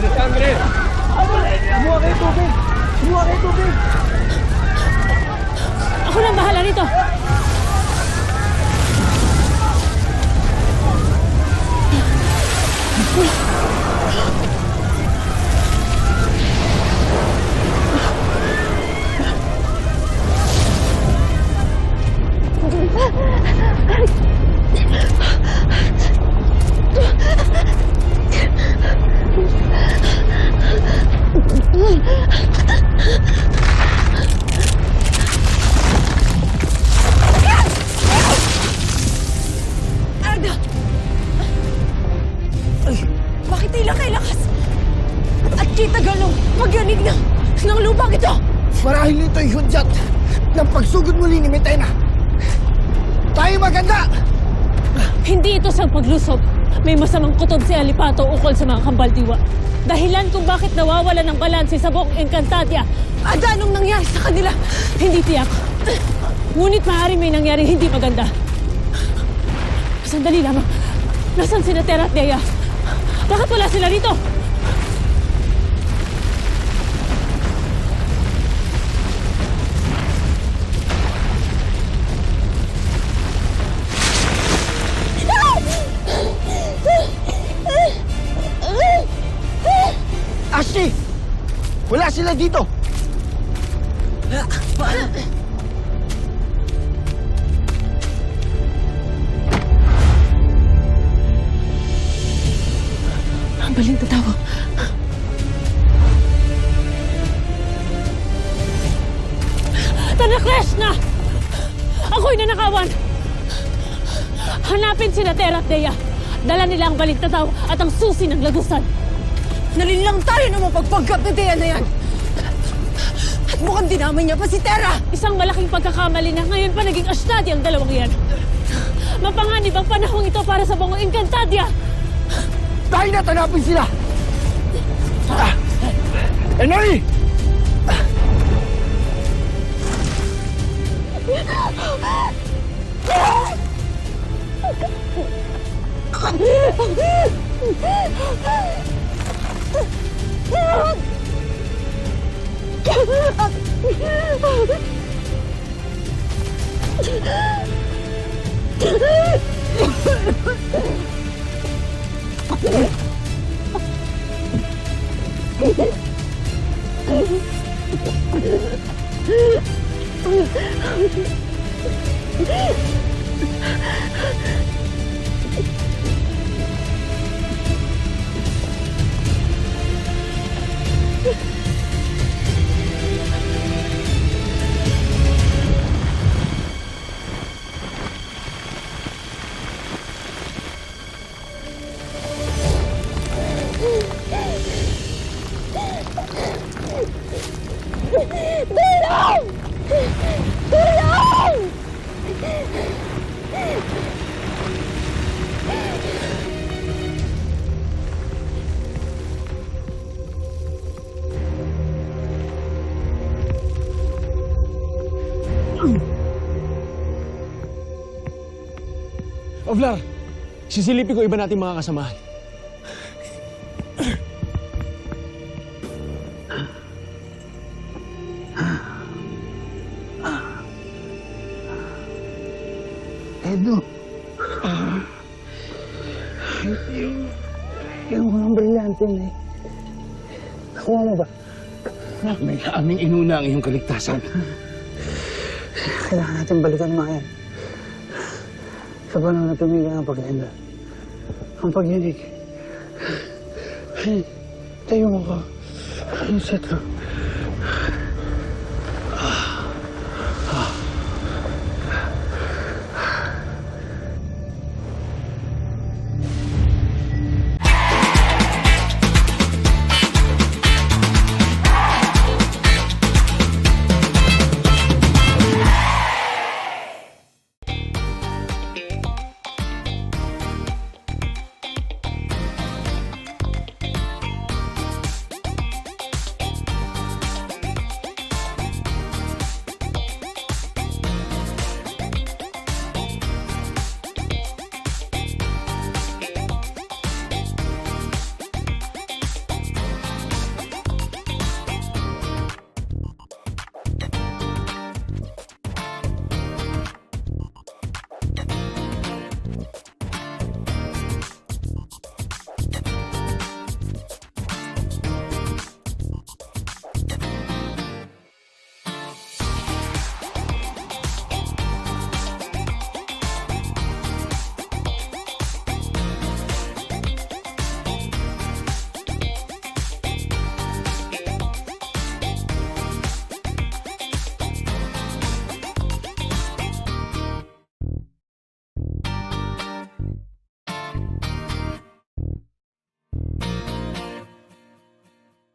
de sangre! Kumuha kayo tubig! Kumuha kayo tubig! Ako na ang bahala rito. At kita galong pagyanig ng, ng lupang ito! Marahil ito'y hudyat ng pagsugod muli ni Metena. Tayo maganda! Hindi ito sa paglusob. May masamang kutob si Alipato ukol sa mga kambaldiwa. Dahilan kung bakit nawawala ng balanse sa buong Encantadia. Ada, anong nangyari sa kanila? Hindi tiyak. Ngunit maaari may nangyaring hindi maganda. Sandali lamang. Nasaan si Natera at Dea? Bakit wala sila rito? Wala sila dito! Ang baling tatawa. Tanakles na! Ako'y nanakawan! Hanapin si Natera at Dea. Dala nila ang balintataw at ang susi ng lagusan. Nalinlang tayo na mapagpanggap na Dea na yan! At mukhang dinamay niya pa si Terra! Isang malaking pagkakamali na ngayon pa naging ashtadi ang dalawang yan. Mapanganib ang panahong ito para sa buong Encantadia! Tayo na tanapin sila! Ah! Enori! Oh, my God. Ovlar, sisilipin ko iba nating mga kasamahan. Edo. yung, yung mga brilyante na eh. Nakuha mo ba? May aming inuna ang iyong kaligtasan. Kailangan natin balikan mga yan. Sa panahon na tumigil ang paglinda. Ang pagyanig. Ay, tayo mo ka. Ang set ko.